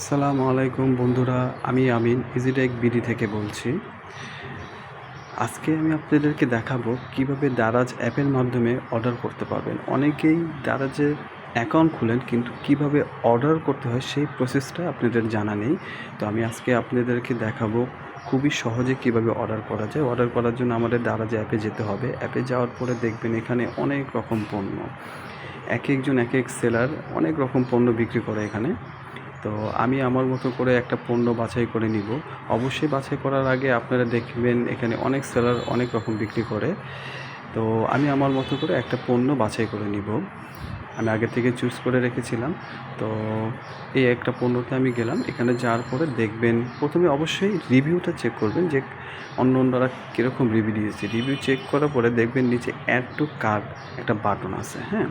আসসালামু আলাইকুম বন্ধুরা, আমি আমিন ইজিটেক বিডি থেকে বলছি। আজকে আমি আপনাদেরকে দেখাবো কীভাবে দারাজ অ্যাপের মাধ্যমে অর্ডার করতে পারবেন। অনেকেই দারাজের অ্যাকাউন্ট খুলেন, কিন্তু কীভাবে অর্ডার করতে হয় সেই প্রসেসটা আপনাদের জানা নেই। তো আমি আজকে আপনাদেরকে দেখাবো খুবই সহজে কীভাবে অর্ডার করা যায়। অর্ডার করার জন্য আমাদের দারাজ অ্যাপে যেতে হবে। অ্যাপে যাওয়ার পরে দেখবেন এখানে অনেক রকম পণ্য। এক একজন এক এক সেলার অনেক রকম পণ্য বিক্রি করে এখানে। তো আমি আমার মতো করে একটা পণ্য বাছাই করে নিব। অবশ্যই বাছাই করার আগে আপনারা দেখবেন এখানে অনেক সেলার অনেক রকম বিক্রি করে। তো আমি আমার মতো করে একটা পণ্য বাছাই করে নিব। আমি আগে থেকে চুজ করে রেখেছিলাম। তো এই একটা পণ্যতে আমি গেলাম। এখানে যাওয়ার পরে দেখবেন প্রথমে অবশ্যই রিভিউটা চেক করবেন যে অন্য অন্যরা কীরকম রিভিউ দিয়েছে। রিভিউ চেক করার পরে দেখবেন নিচে অ্যাড টু কার্ড একটা বাটন আছে হ্যাঁ?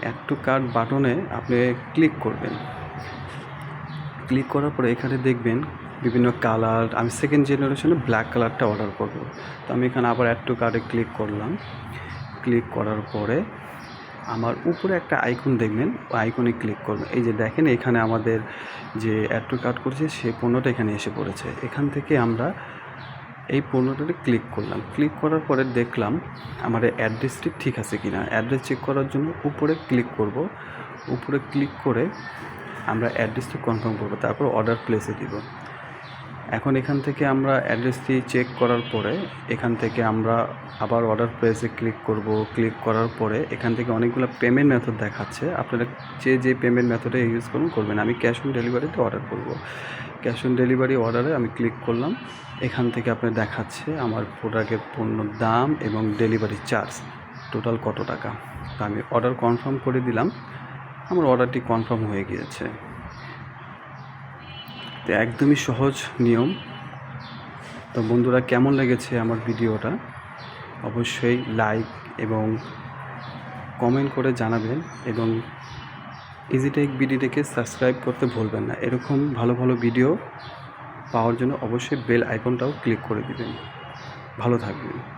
অ্যাড টু কার্ড বাটনে আপনি ক্লিক করবেন। ক্লিক করার পরে এখানে দেখবেন বিভিন্ন কালার আমি সেকেন্ড জেনারেশনে ব্ল্যাক কালারটা অর্ডার করব। তো আমি এখানে আবার অ্যাড টু কার্ডে ক্লিক করলাম। ক্লিক করার পরে আমার উপরে একটা আইকন দেখবেন আইকনে ক্লিক করবেন। এই যে দেখেন এখানে আমাদের যে অ্যাড টু কার্ড করছে, সেই পণ্যটা এখানে এসে পড়েছে। এখান থেকে আমরা এই পণ্যটাতে ক্লিক করলাম। ক্লিক করার পরে দেখলাম আমার অ্যাড্রেসটি ঠিক আছে কি না অ্যাড্রেস চেক করার জন্য উপরে ক্লিক করব। উপরে ক্লিক করে আমরা অ্যাড্রেসটি কনফার্ম করব, তারপর অর্ডার প্লেসে দিব। এখন এখান থেকে আমরা অ্যাড্রেসটি চেক করার পরে, এখান থেকে আমরা আবার অর্ডার প্লেসে ক্লিক করব। ক্লিক করার পরে এখান থেকে অনেকগুলো পেমেন্ট মেথড দেখাচ্ছে। আপনারা যে যে পেমেন্ট মেথডে ইউজ করুন, করবেন। আমি ক্যাশ অন ডেলিভারিতে অর্ডার করব। ক্যাশ অন ডেলিভারি অর্ডারে আমি ক্লিক করলাম। এখান থেকে আপনার দেখাচ্ছে আমার প্রোডাক্টের পণ্য দাম এবং ডেলিভারি চার্জ টোটাল কত টাকা। আমি অর্ডার কনফার্ম করে দিলাম। আমার অর্ডারটি কনফার্ম হয়ে গিয়েছে। তো একদমই সহজ নিয়ম। তো বন্ধুরা, কেমন লেগেছে আমার ভিডিওটা? অবশ্যই লাইক এবং কমেন্ট করে জানাবেন এবং ইজিটেক বিডিটিকে সাবস্ক্রাইব করতে ভুলবেন না। এরকম ভালো ভালো ভিডিও পাওয়ার জন্য অবশ্যই বেল আইকনটাও ক্লিক করে দিবেন। ভালো থাকবেন।